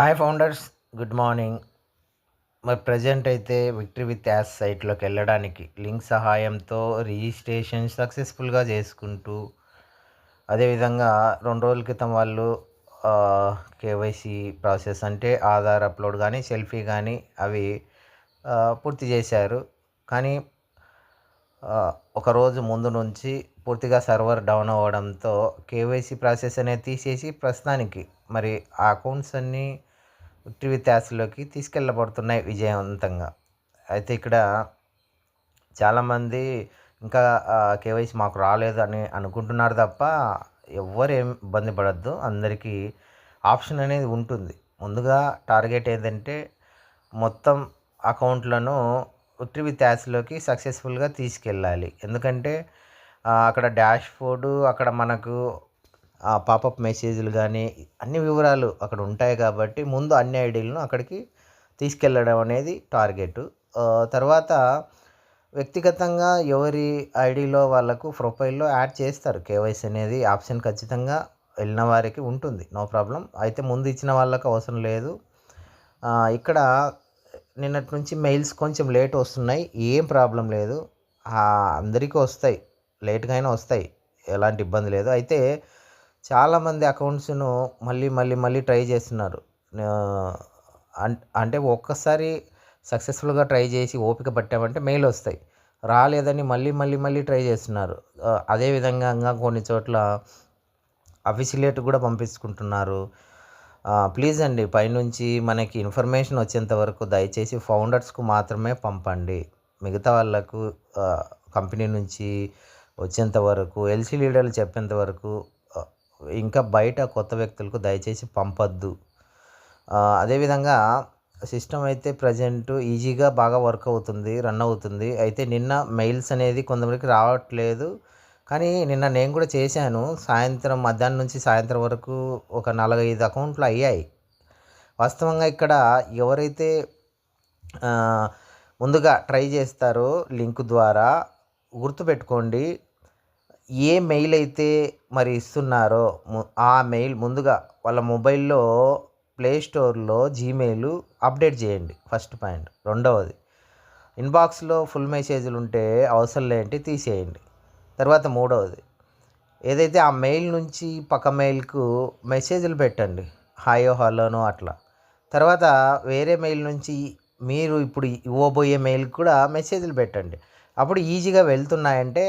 Hi founders good morning మరి present అయితే victory with us సైట్లోకి వెళ్ళడానికి లింక్ సహాయంతో రిజిస్ట్రేషన్ సక్సెస్ఫుల్గా చేసుకుంటూ అదేవిధంగా రెండు రోజుల క్రితం వాళ్ళు కేవైసీ ప్రాసెస్ అంటే ఆధార్ అప్లోడ్ కానీ సెల్ఫీ కానీ అవి పూర్తి చేశారు. కానీ ఒకరోజు ఒక రోజు ముందు నుంచి పూర్తిగా సర్వర్ డౌన్ అవ్వడంతో కేవైసీ ప్రాసెస్ అనేది తీసేసి ప్రస్తుతానికి మరి ఆ అకౌంట్స్ అన్నీ విక్టరీ తీసుకెళ్ళబడుతున్నాయి విజయవంతంగా. అయితే ఇక్కడ చాలామంది ఇంకా కేవైసీ మాకు రాలేదు అని అనుకుంటున్నారు తప్ప ఎవ్వరు ఏం ఇబ్బంది పడద్దు. అందరికీ ఆప్షన్ అనేది ఉంటుంది. ముందుగా టార్గెట్ ఏంటంటే మొత్తం అకౌంట్లను విక్టరీ త్యాస్లోకి సక్సెస్ఫుల్గా తీసుకెళ్ళాలి. ఎందుకంటే అక్కడ డాష్ బోర్డు అక్కడ మనకు పాపప్ మెసేజ్లు కానీ అన్ని వివరాలు అక్కడ ఉంటాయి కాబట్టి ముందు అన్ని ఐడీలను అక్కడికి తీసుకెళ్ళడం అనేది టార్గెట్. తర్వాత వ్యక్తిగతంగా ఎవరి ఐడిలో వాళ్ళకు ప్రొఫైల్లో యాడ్ చేస్తారు. కేవైసీ అనేది ఆప్షన్ ఖచ్చితంగా వెళ్ళిన వారికి ఉంటుంది. No problem. అయితే ముందు ఇచ్చిన వాళ్ళకు అవసరం లేదు. ఇక్కడ నిన్నటి నుంచి మెయిల్స్ కొంచెం లేట్ వస్తున్నాయి. ఏం ప్రాబ్లం లేదు. అందరికీ వస్తాయి. లేట్గా అయినా వస్తాయి. ఎలాంటి ఇబ్బంది లేదు. అయితే చాలామంది అకౌంట్స్ను మళ్ళీ మళ్ళీ మళ్ళీ ట్రై చేస్తున్నారు. అన్- అంటే ఒక్కసారి సక్సెస్ఫుల్గా ట్రై చేసి ఓపిక పట్టామంటే మెయిల్ వస్తాయి. రాలేదని మళ్ళీ మళ్ళీ మళ్ళీ ట్రై చేస్తున్నారు. అదేవిధంగా ఇంకా కొన్ని చోట్ల అఫిషియేట్ కూడా పంపించుకుంటున్నారు. ప్లీజ్ అండి పైనుంచి మనకి ఇన్ఫర్మేషన్ వచ్చేంత వరకు దయచేసి ఫౌండర్స్కు మాత్రమే పంపండి. మిగతా వాళ్ళకు కంపెనీ నుంచి వచ్చేంత వరకు ఎల్సీ లీడర్లు చెప్పేంత వరకు ఇంకా బయట కొత్త వ్యక్తులకు దయచేసి పంపొద్దు. అదేవిధంగా సిస్టమ్ అయితే ప్రజెంట్ ఈజీగా బాగా వర్క్ అవుతుంది రన్ అవుతుంది. అయితే నిన్న మెయిల్స్ అనేది కొంతమందికి రావట్లేదు. కానీ నిన్న నేను కూడా చేశాను. సాయంత్రం మధ్యాహ్నం నుంచి సాయంత్రం వరకు ఒక నాలుగైదు అకౌంట్లు అయ్యాయి. వాస్తవంగా ఇక్కడ ఎవరైతే ముందుగా ట్రై చేస్తారో లింక్ ద్వారా గుర్తుపెట్టుకోండి. ఏ మెయిల్ అయితే మరి ఇస్తున్నారో ఆ మెయిల్ ముందుగా వాళ్ళ మొబైల్లో ప్లే స్టోర్లో జీమెయిల్ అప్డేట్ చేయండి. First point. రెండవది ఇన్బాక్స్లో ఫుల్ మెసేజ్లు ఉంటే అవసరం లేంటి తీసేయండి. తర్వాత మూడవది ఏదైతే ఆ మెయిల్ నుంచి పక్క మెయిల్కు మెసేజ్లు పెట్టండి. హాయో హలోనో అట్లా. తర్వాత వేరే మెయిల్ నుంచి మీరు ఇప్పుడు ఇవ్వబోయే మెయిల్ కూడా మెసేజ్లు పెట్టండి. అప్పుడు ఈజీగా వెళ్తున్నాయంటే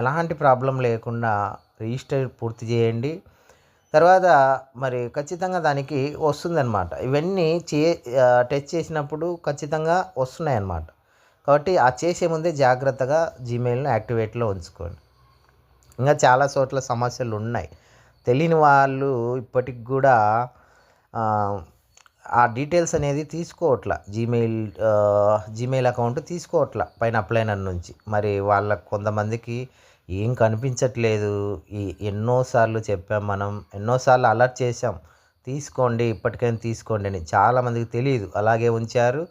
ఎలాంటి ప్రాబ్లం లేకుండా రిజిస్టర్ పూర్తి చేయండి. తర్వాత మరి ఖచ్చితంగా దానికి వస్తుందన్నమాట. ఇవన్నీ చే టచ్ చేసినప్పుడు ఖచ్చితంగా వస్తున్నాయి అన్నమాట కాబట్టి ఆ చేసే ముందే జాగ్రత్తగా జీమెయిల్ను యాక్టివేట్లో ఉంచుకోండి. ఇంకా చాలా చోట్ల సమస్యలు ఉన్నాయి తెలియని వాళ్ళు ఇప్పటికి కూడా ఆ, డీటెయిల్స్ అనేది తీసుకోవట్ల. జీమెయిల్ జీమెయిల్ అకౌంట్ తీసుకోవట్ల పైన అప్లైనర్ నుంచి. మరి వాళ్ళ కొంతమందికి ఏం కనిపించట్లేదు. ఈ ఎన్నోసార్లు చెప్పాం మనం ఎన్నోసార్లు అలర్ట్ చేసాం తీసుకోండి ఇప్పటికైనా తీసుకోండి అని చాలామందికి తెలియదు. అలాగే ఉంచారు.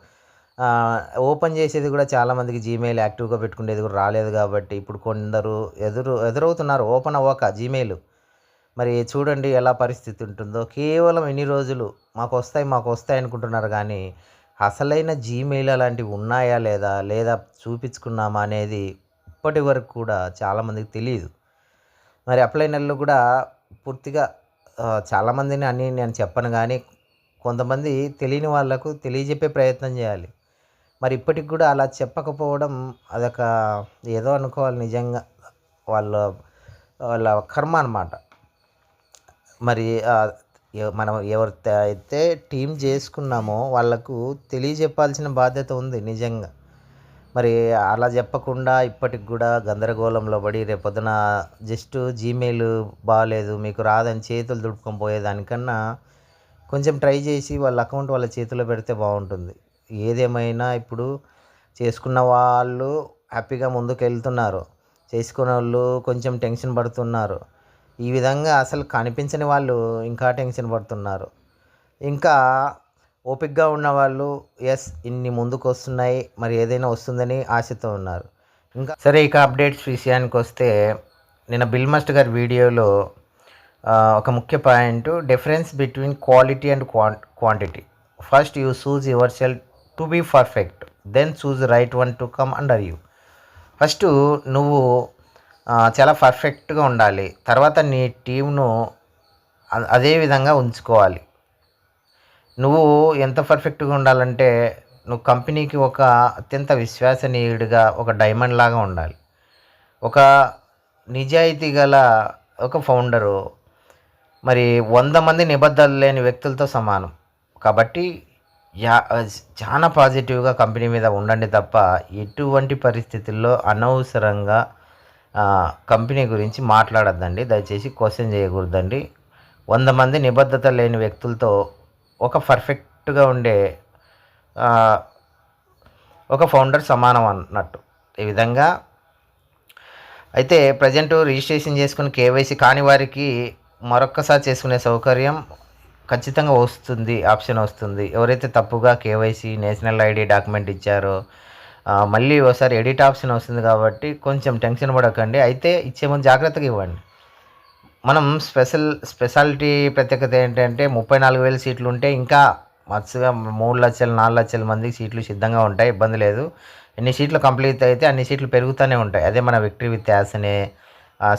ఓపెన్ చేసేది కూడా చాలామందికి జీమెయిల్ యాక్టివ్గా పెట్టుకునేది కూడా రాలేదు కాబట్టి ఇప్పుడు కొందరు ఎదురు ఎదురవుతున్నారు ఓపెన్ అవ్వక జీమెయిల్ మరి చూడండి ఎలా పరిస్థితి ఉంటుందో. కేవలం ఎన్ని రోజులు మాకు వస్తాయి మాకు వస్తాయి అనుకుంటున్నారు కానీ అసలైన జీమెయిల్ అలాంటివి ఉన్నాయా లేదా లేదా చూపించుకున్నామా అనేది ఇప్పటి వరకు కూడా చాలామందికి తెలియదు మరి అప్లైనర్లు కూడా పూర్తిగా చాలామందిని అని నేను చెప్పను కానీ కొంతమంది తెలియని వాళ్ళకు తెలియజెప్పే ప్రయత్నం చేయాలి. మరి ఇప్పటికి కూడా అలా చెప్పకపోవడం అదొక ఏదో అనుకోవాలి నిజంగా. వాళ్ళ వాళ్ళ కర్మ అన్నమాట. మరి మనం ఎవరితో అయితే టీం చేసుకున్నామో వాళ్ళకు తెలియజెప్పాల్సిన బాధ్యత ఉంది నిజంగా. మరి అలా చెప్పకుండా ఇప్పటికి కూడా గందరగోళంలో పడి రేపొద్దున జస్ట్ జీమెయిల్ బాగాలేదు మీకు రాదని చేతులు దుడుపుకొని పోయేదానికన్నా కొంచెం ట్రై చేసి వాళ్ళ అకౌంట్ వాళ్ళ చేతిలో పెడితే బాగుంటుంది. ఏదేమైనా ఇప్పుడు చేసుకున్న వాళ్ళు హ్యాపీగా ముందుకు వెళ్తున్నారు చేసుకున్న వాళ్ళు కొంచెం టెన్షన్ పడుతున్నారు. ఈ విధంగా అసలు కనిపించని వాళ్ళు ఇంకా టెన్షన్ పడుతున్నారు. ఇంకా ఓపిక్గా ఉన్నవాళ్ళు ఎస్ ఇన్ని ముందుకు వస్తున్నాయి మరి ఏదైనా వస్తుందని ఆశతో ఉన్నారు. ఇంకా సరే ఇక అప్డేట్స్ విషయానికి వస్తే నిన్న బిల్ మస్ట్ గారి వీడియోలో ఒక ముఖ్య point difference between quality and quan quantity. First you choose your self to be perfect then choose right one to come under you. First నువ్వు చాలా పర్ఫెక్ట్గా ఉండాలి. తర్వాత నీ టీంను అదే విధంగా ఉంచుకోవాలి. నువ్వు ఎంత పర్ఫెక్ట్గా ఉండాలంటే నువ్వు కంపెనీకి ఒక అత్యంత విశ్వసనీయుడిగా ఒక డైమండ్ లాగా ఉండాలి. ఒక నిజాయితీ గల ఒక ఫౌండరు మరి వంద మంది నిబద్ధతలు లేని వ్యక్తులతో సమానం. కాబట్టి యా చాలా పాజిటివ్గా కంపెనీ మీద ఉండండి తప్ప ఎటువంటి పరిస్థితుల్లో అనవసరంగా కంపెనీ గురించి మాట్లాడద్దండి. దయచేసి క్వశ్చన్ చేయకూడదండి. వంద మంది నిబద్ధత లేని వ్యక్తులతో ఒక పర్ఫెక్ట్గా ఉండే ఒక ఫౌండర్ సమానం అన్నట్టు. ఈ విధంగా అయితే ప్రజెంట్ రిజిస్ట్రేషన్ చేసుకుని కేవైసీ కాని వారికి మరొక్కసారి చేసుకునే సౌకర్యం ఖచ్చితంగా వస్తుంది ఆప్షన్ వస్తుంది. ఎవరైతే తప్పుగా కేవైసీ నేషనల్ ఐడి డాక్యుమెంట్ ఇచ్చారో మళ్ళీ ఒకసారి ఎడిట్ ఆప్షన్ వస్తుంది కాబట్టి కొంచెం టెన్షన్ పడకండి. అయితే ఇచ్చే ముందు జాగ్రత్తగా ఇవ్వండి. మనం స్పెషల్ స్పెషాలిటీ ప్రత్యేకత ఏంటంటే ముప్పై నాలుగు వేల సీట్లు ఉంటే ఇంకా మత్స్సుగా మూడు లక్షలు నాలుగు లక్షల మంది సీట్లు సిద్ధంగా ఉంటాయి ఇబ్బంది లేదు. ఎన్ని సీట్లు కంప్లీట్ అయితే అన్ని సీట్లు పెరుగుతూనే ఉంటాయి. అదే మన విక్టరీ విత్ యాస్ అనే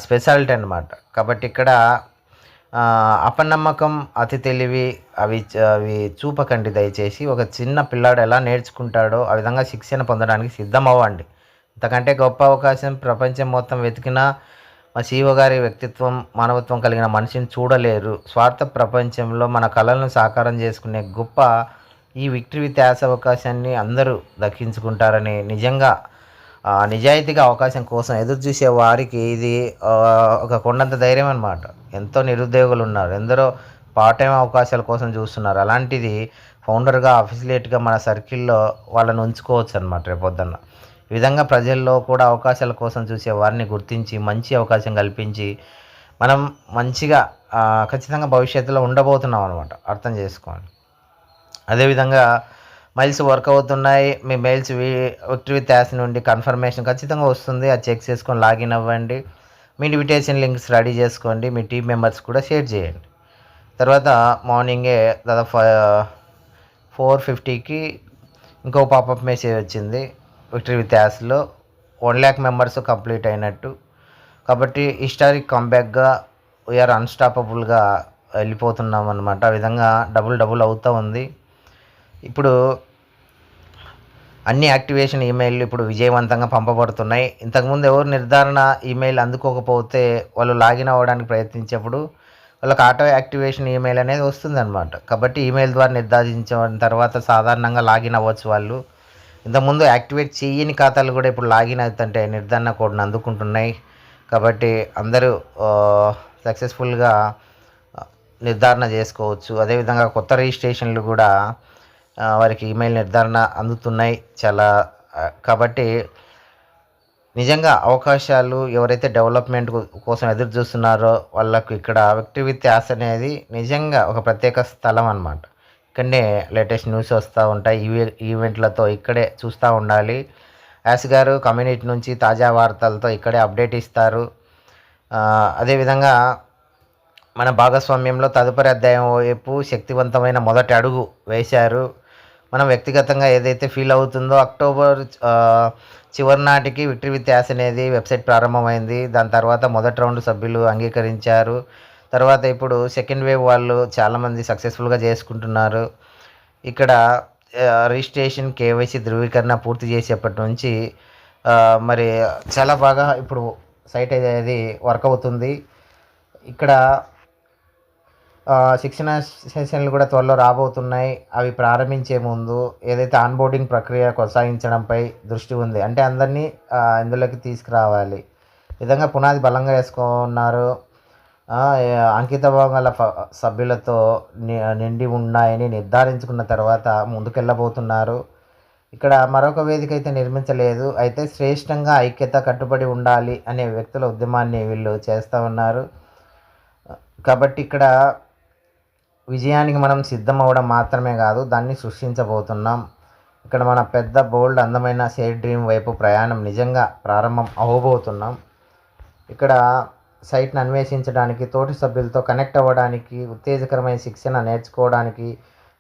స్పెషాలిటీ అనమాట కాబట్టి ఇక్కడ అపనమ్మకం అతి తెలివి అవి చ- అవి చూపకండి దయచేసి. ఒక చిన్న పిల్లాడు ఎలా నేర్చుకుంటాడో ఆ విధంగా శిక్షణ పొందడానికి సిద్ధం అవ్వండి ఇంతకంటే గొప్ప అవకాశం ప్రపంచం మొత్తం వెతికినా మా సీఓ గారి వ్యక్తిత్వం మానవత్వం కలిగిన మనిషిని చూడలేరు. స్వార్థ ప్రపంచంలో మన కళలను సాకారం చేసుకునే గొప్ప ఈ విక్టరీ విత్ అవకాశాన్ని అందరూ దక్కించుకుంటారని నిజంగా నిజాయితీగా అవకాశం కోసం ఎదురు చూసే వారికి ఇది ఒక కొండంత ధైర్యం అనమాట ఎంతో నిరుద్యోగులు ఉన్నారు. ఎందరో పార్ట్ టైం అవకాశాల కోసం చూస్తున్నారు. అలాంటిది ఫౌండర్గా అఫిసిలేట్గా మన సర్కిల్లో వాళ్ళని ఉంచుకోవచ్చు అనమాట రేపొద్దున్న. ఈ విధంగా ప్రజల్లో కూడా అవకాశాల కోసం చూసే వారిని గుర్తించి మంచి అవకాశం కల్పించి మనం మంచిగా ఖచ్చితంగా భవిష్యత్తులో ఉండబోతున్నాం అనమాట అర్థం చేసుకోండి. అదేవిధంగా మైల్స్ వర్క్ అవుతున్నాయి. మీ మెయిల్స్ విక్టరీ విత్ యాస్ నుండి కన్ఫర్మేషన్ ఖచ్చితంగా వస్తుంది. అది చెక్ చేసుకొని లాగిన్ అవ్వండి. మీ ఇన్విటేషన్ లింక్స్ రెడీ చేసుకోండి. మీ టీం మెంబర్స్ కూడా షేర్ చేయండి. తర్వాత మార్నింగే దాదాపు ఫోర్ ఫిఫ్టీకి ఇంకో పాపప్ మెసేజ్ వచ్చింది. విక్టరీ విత్ యాస్లో వన్ ల్యాక్ మెంబర్స్ కంప్లీట్ అయినట్టు. కాబట్టి హిస్టారిక్ కంబ్యాక్గా వీఆర్ అన్స్టాపబుల్గా వెళ్ళిపోతున్నాం అనమాట ఆ విధంగా డబుల్ డబుల్ అవుతూ ఉంది. ఇప్పుడు అన్ని యాక్టివేషన్ ఈమెయిల్ ఇప్పుడు విజయవంతంగా పంపబడుతున్నాయి. ఇంతకుముందు ఎవరు నిర్ధారణ ఈమెయిల్ అందుకోకపోతే వాళ్ళు లాగిన్ అవ్వడానికి ప్రయత్నించేప్పుడు వాళ్ళకి ఆటో యాక్టివేషన్ ఈమెయిల్ అనేది వస్తుందన్నమాట. కాబట్టి ఈమెయిల్ ద్వారా నిర్ధారించిన తర్వాత సాధారణంగా లాగిన్ అవ్వచ్చు వాళ్ళు. ఇంతకుముందు యాక్టివేట్ చేయని ఖాతాలు కూడా ఇప్పుడు లాగిన్ అవుతుంటే నిర్ధారణ కోడ్ని అందుకుంటున్నాయి. కాబట్టి అందరూ సక్సెస్ఫుల్గా నిర్ధారణ చేసుకోవచ్చు. అదేవిధంగా కొత్త రిజిస్ట్రేషన్లు కూడా వారికి ఈమెయిల్ నిర్ధారణ అందుతున్నాయి చాలా కాబట్టి నిజంగా అవకాశాలు ఎవరైతే డెవలప్మెంట్ కోసం ఎదురు చూస్తున్నారో వాళ్ళకు ఇక్కడ వ్యక్తి విత్ యాస్ అనేది నిజంగా ఒక ప్రత్యేక స్థలం అన్నమాట. ఇక్కడనే లేటెస్ట్ న్యూస్ వస్తూ ఉంటాయి ఈవె ఈవెంట్లతో ఇక్కడే చూస్తూ ఉండాలి. యాస్ గారు కమ్యూనిటీ నుంచి తాజా వార్తలతో ఇక్కడే అప్డేట్ ఇస్తారు. అదేవిధంగా మన భాగస్వామ్యంలో తదుపరి అధ్యాయం వైపు శక్తివంతమైన మొదటి అడుగు వేశారు. మనం వ్యక్తిగతంగా ఏదైతే ఫీల్ అవుతుందో అక్టోబర్ చివరి నాటికి విక్టరీ విత్ యాస్ అనేది వెబ్సైట్ ప్రారంభమైంది. దాని తర్వాత మొదటి రౌండ్ సభ్యులు అంగీకరించారు. తర్వాత ఇప్పుడు సెకండ్ వేవ్ వాళ్ళు చాలామంది సక్సెస్ఫుల్గా చేసుకుంటున్నారు. ఇక్కడ రిజిస్ట్రేషన్ కేవైసీ ధృవీకరణ పూర్తి చేసేప్పటి నుంచి మరి చాలా బాగా ఇప్పుడు సైట్ అనేది వర్క్ అవుతుంది. ఇక్కడ శిక్షణ సెషన్లు కూడా త్వరలో రాబోతున్నాయి. అవి ప్రారంభించే ముందు ఏదైతే ఆన్బోర్డింగ్ ప్రక్రియ కొనసాగించడంపై దృష్టి ఉంది అంటే అందరినీ ఇందులోకి తీసుకురావాలి. విధంగా పునాది బలంగా వేసుకున్నారు. ఆ, ఏ- సభ్యులతో ని- నిండి ఉన్నాయని నిర్ధారించుకున్న తర్వాత ముందుకెళ్ళబోతున్నారు. ఇక్కడ మరొక వేదిక అయితే నిర్మించలేదు. అయితే శ్రేష్టంగా ఐక్యత కట్టుబడి ఉండాలి అనే వ్యక్తుల ఉద్యమాన్ని వీళ్ళు చేస్తూ ఉన్నారు. కాబట్టి ఇక్కడ విజయానికి మనం సిద్ధం అవ్వడం మాత్రమే కాదు దాన్ని సృష్టించబోతున్నాం. ఇక్కడ మన పెద్ద బోల్డ్ అందమైన షేర్ డ్రీమ్ వైపు ప్రయాణం నిజంగా ప్రారంభం అవ్వబోతున్నాం ఇక్కడ సైట్ని అన్వేషించడానికి తోటి సభ్యులతో కనెక్ట్ అవ్వడానికి ఉత్తేజకరమైన శిక్షణ నేర్చుకోవడానికి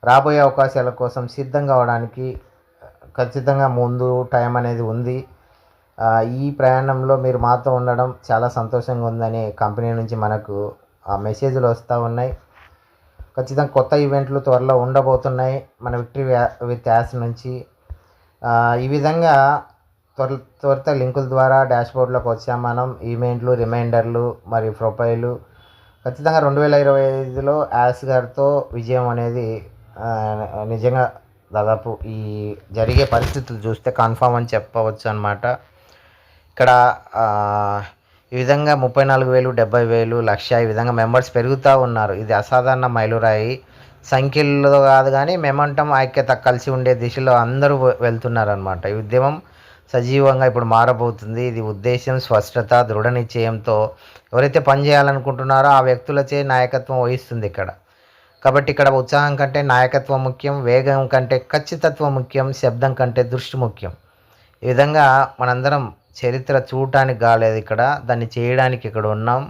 రాబోయే అవకాశాల కోసం సిద్ధంగా అవడానికి ఖచ్చితంగా ముందు టైం అనేది ఉంది. ఈ ప్రయాణంలో మీరు మాతో ఉండడం చాలా సంతోషంగా ఉందని కంపెనీ నుంచి మనకు ఆ మెసేజ్లు వస్తూ ఉన్నాయి. ఖచ్చితంగా కొత్త ఈవెంట్లు త్వరలో ఉండబోతున్నాయి మన విక్టరీ విత్ యాస్ నుంచి. ఈ విధంగా త్వర త్వరిత లింకుల ద్వారా డాష్బోర్డ్లోకి వచ్చాం మనం. ఈవెంట్లు రిమైండర్లు మరియు ప్రొఫైలు. ఖచ్చితంగా రెండు వేల ఇరవై ఐదులో యాస్ గారితో విజయం అనేది నిజంగా దాదాపు ఈ జరిగే పరిస్థితులు చూస్తే కన్ఫామ్ అని చెప్పవచ్చు అనమాట ఇక్కడ ఈ విధంగా ముప్పై నాలుగు వేలు డెబ్బై వేలు లక్ష ఈ విధంగా మెంబర్స్ పెరుగుతూ ఉన్నారు. ఇది అసాధారణ మైలురాయి. సంఖ్యలో కాదు కానీ మెమంటం ఐక్యత కలిసి ఉండే దిశలో అందరూ వెళ్తున్నారు అనమాట ఈ ఉద్యమం సజీవంగా ఇప్పుడు మారబోతుంది. ఇది ఉద్దేశం స్పష్టత దృఢ నిశ్చయంతో ఎవరైతే పని చేయాలనుకుంటున్నారో ఆ వ్యక్తులచే నాయకత్వం వహిస్తుంది ఇక్కడ. కాబట్టి ఇక్కడ ఉత్సాహం కంటే నాయకత్వం ముఖ్యం వేగం కంటే ఖచ్చితత్వం ముఖ్యం శబ్దం కంటే దృష్టి ముఖ్యం. ఈ విధంగా మనందరం చరిత్ర చూడటానికి కాలేదు ఇక్కడ. దాన్ని చేయడానికి ఇక్కడ ఉన్నాం.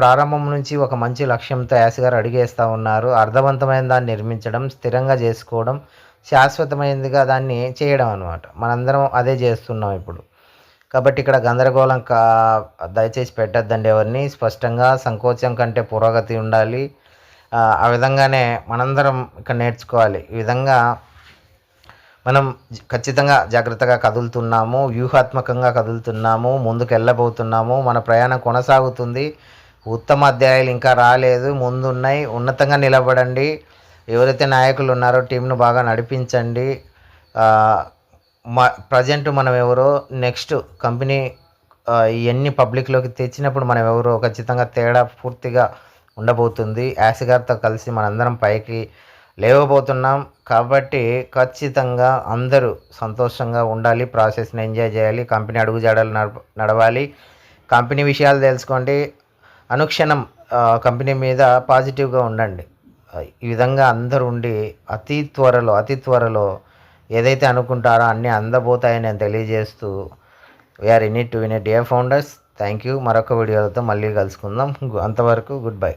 ప్రారంభం నుంచి ఒక మంచి లక్ష్యంతో యాస్ గారు అడిగేస్తూ ఉన్నారు. అర్థవంతమైన దాన్ని నిర్మించడం స్థిరంగా చేసుకోవడం శాశ్వతమైనదిగా దాన్ని చేయడం అనమాట మనందరం అదే చేస్తున్నాం ఇప్పుడు. కాబట్టి ఇక్కడ గందరగోళం కా దయచేసి పెట్టద్దండి ఎవరిని. స్పష్టంగా సంకోచం కంటే పురోగతి ఉండాలి. ఆ విధంగానే మనందరం ఇక్కడ నేర్చుకోవాలి. ఈ విధంగా మనం ఖచ్చితంగా జాగ్రత్తగా కదులుతున్నాము వ్యూహాత్మకంగా కదులుతున్నాము ముందుకు వెళ్ళబోతున్నాము మన ప్రయాణం కొనసాగుతుంది. ఉత్తమ అధ్యాయాలు ఇంకా రాలేదు ముందున్నాయి. ఉన్నతంగా నిలబడండి. ఎవరైతే నాయకులు ఉన్నారో టీంను బాగా నడిపించండి. ప్రజెంట్ మనం ఎవరో నెక్స్ట్ కంపెనీ ఇవన్నీ పబ్లిక్లోకి తెచ్చినప్పుడు మనం ఎవరో ఖచ్చితంగా తేడా పూర్తిగా ఉండబోతుంది. యాసి గారితో కలిసి మనందరం పైకి లేవబోతున్నాం కాబట్టి ఖచ్చితంగా అందరూ సంతోషంగా ఉండాలి ప్రాసెస్ని ఎంజాయ్ చేయాలి కంపెనీ అడుగుజాడలు నడప నడవాలి. కంపెనీ విషయాలు తెలుసుకోండి. అనుక్షణం కంపెనీ మీద పాజిటివ్గా ఉండండి. ఈ విధంగా అందరూ ఉండి అతి త్వరలో అతి త్వరలో ఏదైతే అనుకుంటారో అన్నీ అందబోతాయని నేను తెలియజేస్తూ we're in it to win it dear founders thank you మరొక వీడియోలతో మళ్ళీ కలుసుకుందాం. అంతవరకు గుడ్ బై